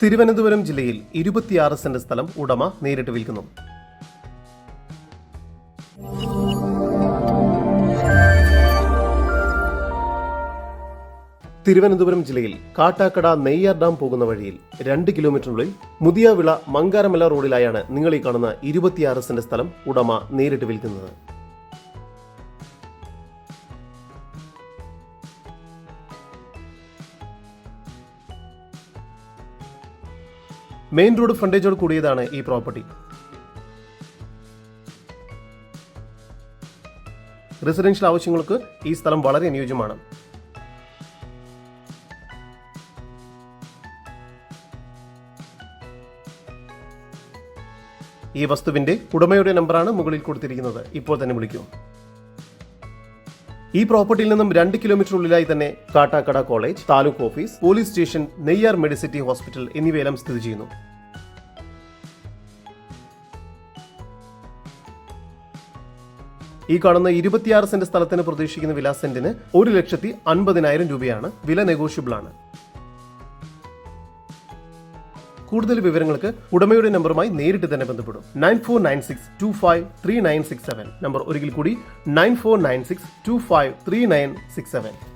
തിരുവനന്തപുരം ജില്ലയിൽ ഇരുപത്തിയാറ് സെന്റ് സ്ഥലം ഉടമ നേരിട്ട് വിൽക്കുന്നു. തിരുവനന്തപുരം ജില്ലയിൽ കാട്ടാക്കട നെയ്യാർ ഡാം പോകുന്ന വഴിയിൽ രണ്ട് കിലോമീറ്ററിനുള്ളിൽ മുതിയാവിള മങ്കാരമല റോഡിലായാണ് നിങ്ങൾ ഈ കാണുന്ന ഇരുപത്തിയാറ് സെന്റ് സ്ഥലം ഉടമ നേരിട്ട് വിൽക്കുന്നത്. മെയിൻ റോഡ് ഫ്രണ്ടേജോട് കൂടിയതാണ് ഈ പ്രോപ്പർട്ടി. റെസിഡൻഷ്യൽ ആവശ്യങ്ങൾക്ക് ഈ സ്ഥലം വളരെ അനുയോജ്യമാണ്. ഈ വസ്തുവിന്റെ ഉടമയുടെ നമ്പറാണ് മുകളിൽ കൊടുത്തിരിക്കുന്നത്. ഇപ്പോൾ തന്നെ വിളിക്കൂ. ഈ പ്രോപ്പർട്ടിയിൽ നിന്നും രണ്ട് കിലോമീറ്റർ ഉള്ളിലായി തന്നെ Kattakada college taluk office police station Neyyar Medicity hospital എന്നിവയെല്ലാം സ്ഥിതി ചെയ്യുന്നു. ഈ കാണുന്ന ഇരുപത്തിയാറ് സെന്റ് സ്ഥലത്തിന് പ്രതീക്ഷിക്കുന്ന വില സെന്റിന് ഒരു ലക്ഷത്തി അൻപതിനായിരം രൂപയാണ് വില നെഗോഷ്യബിൾ ആണ് കൂടുതൽ വിവരങ്ങൾക്ക് ഉടമയുടെ നമ്പറുമായി നേരിട്ട് തന്നെ ബന്ധപ്പെടും. Nine four nine six two five three nine six seven. Number ഒരിക്കൽ കൂടി nine four nine six two five three nine six seven.